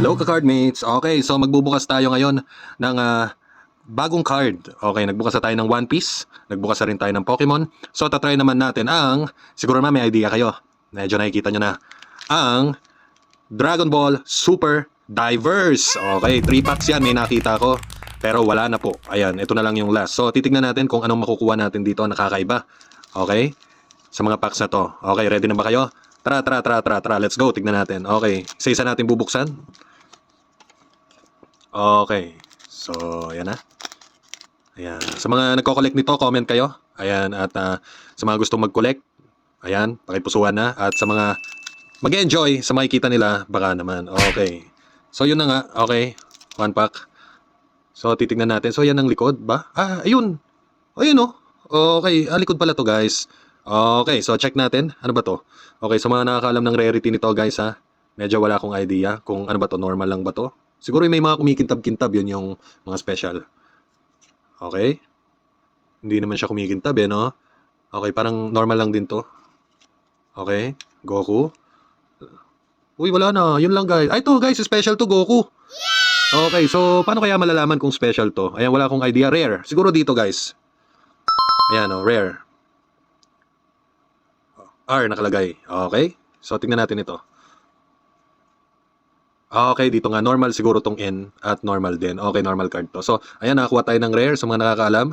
Hello ka-cardmates. Okay, so magbubukas tayo ngayon ng ah, bagong card. Okay, nagbukas na tayo ng One Piece. Nagbukas na rin tayo ng Pokemon. So tatry naman natin ang, siguro na may idea kayo. Medyo nakikita nyo na. Ang Dragon Ball Super Divers. Okay, 3 packs yan. May nakita ko. Pero wala na po. Ayan, ito na lang yung last. So titignan natin kung anong makukuha natin dito na kakaiba. Okay? Sa mga packs na to. Okay, ready na ba kayo? Tara, tara, tara, tara, tara. Let's go. Tignan natin. Okay. Isa-isa natin bubuksan. Okay. So, ayan na. Ayan. Sa mga nagko-collect nito, comment kayo. Ayan. At ah, sa mga gustong mag-collect, ayan, pakipusuhan na. At sa mga mag-enjoy sa makikita nila, baka naman. Okay. So, yun na nga. Okay. One pack. So, titignan natin. So, yan ang likod ba? Ah, ayun. Ayun oh. Okay. Ah, likod pala to guys. Okay. So, check natin. Ano ba to? Okay. So, mga nakakaalam ng rarity nito guys ha. Medyo wala akong idea kung ano ba to. Normal lang ba to? Siguro may mga kumikintab-kintab yun yung mga special. Okay? Hindi naman siya kumikintab eh, no? Okay, parang normal lang din to. Okay? Goku. Uy, wala na. Yun lang guys. Ay, to guys, special to Goku. Okay, so paano kaya malalaman kung special to? Ayan, wala akong idea. Rare. Siguro dito guys. Ayan, oh, rare. R nakalagay. Okay? So, tingnan natin ito. Ah, okay, dito nga normal siguro tong N at normal din. Okay, normal card to. So, ayan, nakakuha tayo ng rare sa mga nakakaalam.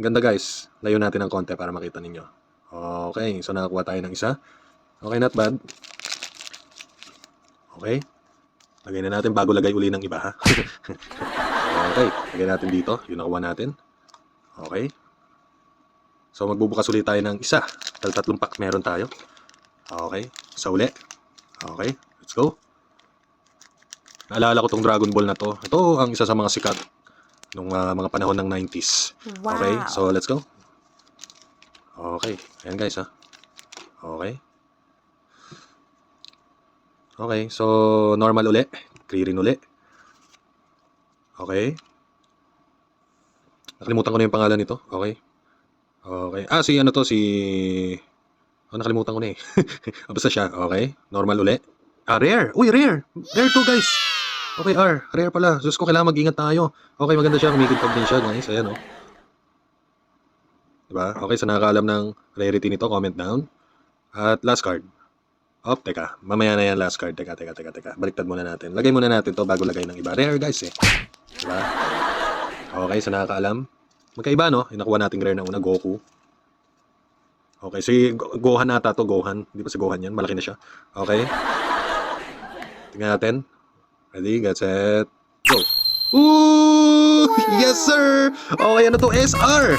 Ganda guys. Layo natin ng konti para makita ninyo. Okay, so nakakuha tayo ng isa. Okay, not bad. Okay. Lagay na natin bago lagay uli ng iba ha. okay, lagay natin dito. Yung nakuha natin. Okay. So, magbubukas ulit tayo ng isa. Dahil tatlong pack meron tayo. Okay, sa uli. Okay, let's go. Naalala ko tong Dragon Ball na to. Ito ang isa sa mga sikat nung ah, mga panahon ng 90s. Okay, Wow. so let's go. Okay, ayan guys ha. Okay. Okay, so normal uli. Clearing uli. Okay. Nakalimutan ko na yung pangalan nito. Okay. Okay. Ah, si ano to, si... Oh, nakalimutan ko na eh. Ah, Basta siya. Okay. Normal uli. Ah, rare. Uy, rare. Rare to, guys. Okay, R. Rare pala. Diyos ko, kailangan mag-ingat tayo. Okay, maganda siya. Kumikintab din siya, guys. Ayan, oh. Diba? Okay, sa nakakaalam ng rarity nito, comment down. At last card. Oh, teka. Mamaya na yan last card. Teka, teka, teka, teka. Baliktad muna natin. Lagay muna natin to bago lagay ng iba. Rare, guys, eh. Diba? Okay, sa nakakaalam. Magkaiba, no? Yung nakuha nating rare na una, Goku. Okay, si Go- Gohan ata to, Gohan. Hindi pa si Gohan yan, malaki na siya. Okay. Tingnan natin. Ready, get set, go. Ooh! Yes, sir! Okay, ano to? SR!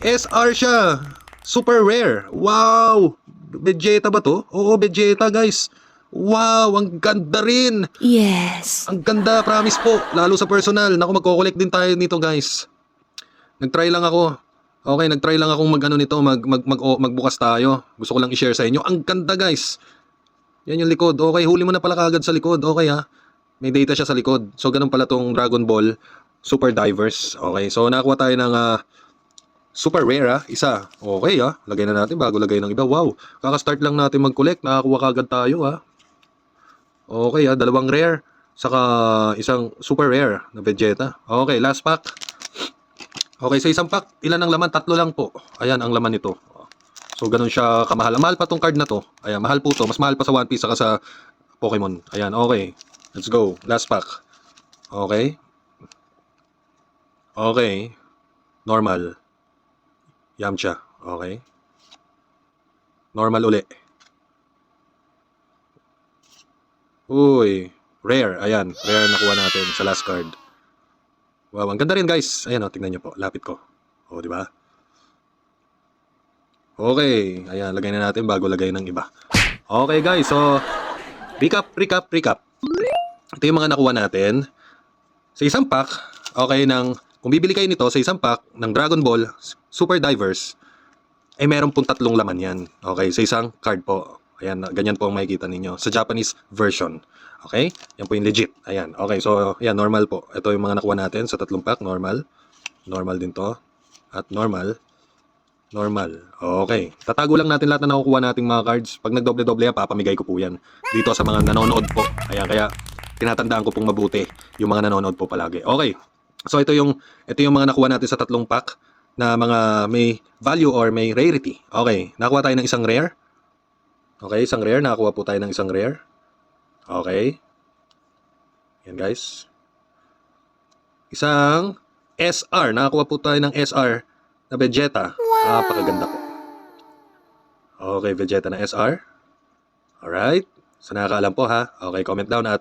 SR siya! Super rare! Wow! Vegeta ba to? Oo, Vegeta, guys. Wow, ang ganda rin! Yes. Ang ganda, promise po. Lalo sa personal. Naku, magko-collect din tayo nito, guys. Nag-try lang ako. Okay, nag-try lang akong mag-ano nito, mag, mag, mag, o- magbukas tayo. Gusto ko lang i-share sa inyo. Ang ganda, guys. Yan yung likod. Okay, huli mo na pala kagad sa likod. Okay, ha? May data siya sa likod. So, ganun pala tong Dragon Ball Super Divers. Okay, so nakakuha tayo ng ah, super rare, ha? Isa. Okay, ha? Lagay na natin bago lagay ng iba. Wow, kaka-start lang natin mag-collect. Nakakuha kagad tayo, ha? Okay, ha? Dalawang rare. Saka isang super rare na Vegeta. Okay, last pack. Okay, sa isang pack, ilan ang laman? Tatlo lang po. Ayan ang laman nito. So, ganun siya kamahal. Mahal pa tong card na to. Ayan, mahal po to. Mas mahal pa sa One Piece saka sa Pokemon. Ayan, okay. Let's go. Last pack. Okay. Okay. Normal. Yamcha. Okay. Normal uli. Uy. Rare. Ayan. Rare nakuha natin sa last card. Wow, ang ganda rin guys. Ayan o, tingnan nyo po. Lapit ko. O, di ba? Okay. Ayan, lagay na natin bago lagay ng iba. Okay guys, so recap, recap, recap. Ito yung mga nakuha natin. Sa isang pack, okay, ng, kung bibili kayo nito sa isang pack ng Dragon Ball Super Divers, eh meron pong tatlong laman yan. Okay, sa isang card po. Ayan, ganyan po ang makikita ninyo. Sa Japanese version. Okay? Yan po yung legit. Ayan. Okay, so, yan, normal po. Ito yung mga nakuha natin sa tatlong pack. Normal. Normal din to. At normal. Normal. Okay. Tatago lang natin lahat na nakukuha nating mga cards. Pag nagdoble-doble papamigay ko po yan. Dito sa mga nanonood po. Ayan, kaya tinatandaan ko pong mabuti yung mga nanonood po palagi. Okay. So ito yung ito yung mga nakuha natin sa tatlong pack na mga may value or may rarity. Okay, nakuha tayo ng isang rare. Okay, isang rare. Nakakuha po tayo ng isang rare. Okay. Yan guys. Isang SR. Nakakuha po tayo ng SR na Vegeta. Wow. Napakaganda po. Okay, Vegeta na SR. Alright. So nakakaalam po ha. Okay, comment down at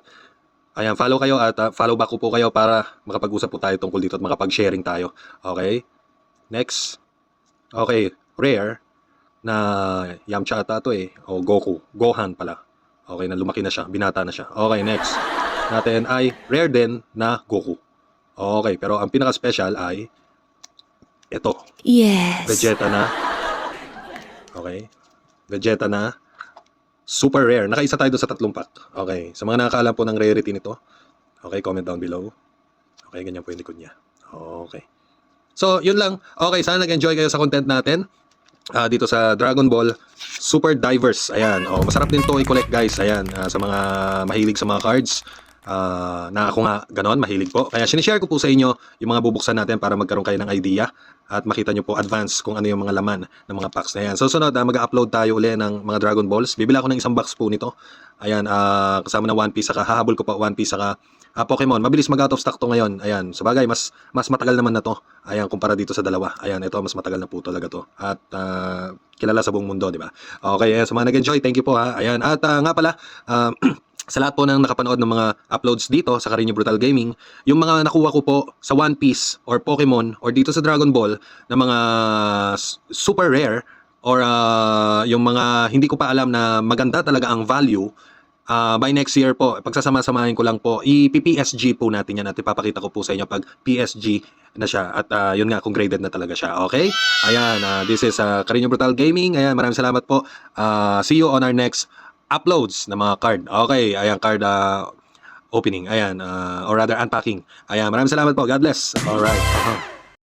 ayan, follow kayo at uh, follow back ko po kayo para makapag-usap po tayo tungkol dito at makapag-sharing tayo. Okay? Next. Okay, rare na Yamcha ata to eh. O Goku. Gohan pala. Okay, na lumaki na siya. Binata na siya. Okay, next. Natin ay rare din na Goku. Okay, pero ang pinaka-special ay ito. Yes. Vegeta na. Okay. Vegeta na. Super rare. Nakaisa tayo sa tatlong pack. Okay. Sa mga nakakaalam po ng rarity nito, okay, comment down below. Okay, ganyan po yung likod niya. Okay. So, yun lang. Okay, sana nag-enjoy kayo sa content natin. Ah, dito sa Dragon Ball Super Divers. Ayan. Oh, masarap din to i-collect guys. Ayan. ah, sa mga mahilig sa mga cards. Ah, na ako nga ganon, mahilig po. Kaya sinishare ko po sa inyo yung mga bubuksan natin para magkaroon kayo ng idea at makita nyo po advance kung ano yung mga laman ng mga packs na yan. So sunod, ah, mag-upload tayo uli ng mga Dragon Balls. Bibila ako ng isang box po nito. Ayan, ah, kasama na One Piece, saka hahabol ko pa One Piece, saka ah, Pokemon. Mabilis mag-out of stock to ngayon. Ayan, sa bagay, mas, mas matagal naman na to. Ayan, kumpara dito sa dalawa. Ayan, ito, mas matagal na po talaga to. At ah, kilala sa buong mundo, di ba? Okay, ayan, sa mga nag-enjoy, thank you po ha. Ayan, at ah, nga pala, ah, sa lahat po ng nakapanood ng mga uploads dito sa Carino Brutal Gaming, yung mga nakuha ko po sa One Piece or Pokemon or dito sa Dragon Ball na mga super rare or ah, yung mga hindi ko pa alam na maganda talaga ang value, ah, by next year po, pagsasama-samahin ko lang po, i-PSG po natin yan at ipapakita ko po sa inyo pag PSG na siya at ah, yun nga kung graded na talaga siya. Okay? Ayan, ah, this is uh, Carino Brutal Gaming. Ayan, maraming salamat po. Ah, see you on our next uploads ng mga card. Okay, ayan card uh, opening. Ayan, uh, or rather unpacking. Ayan, maraming salamat po. God bless. Alright. Uh-huh.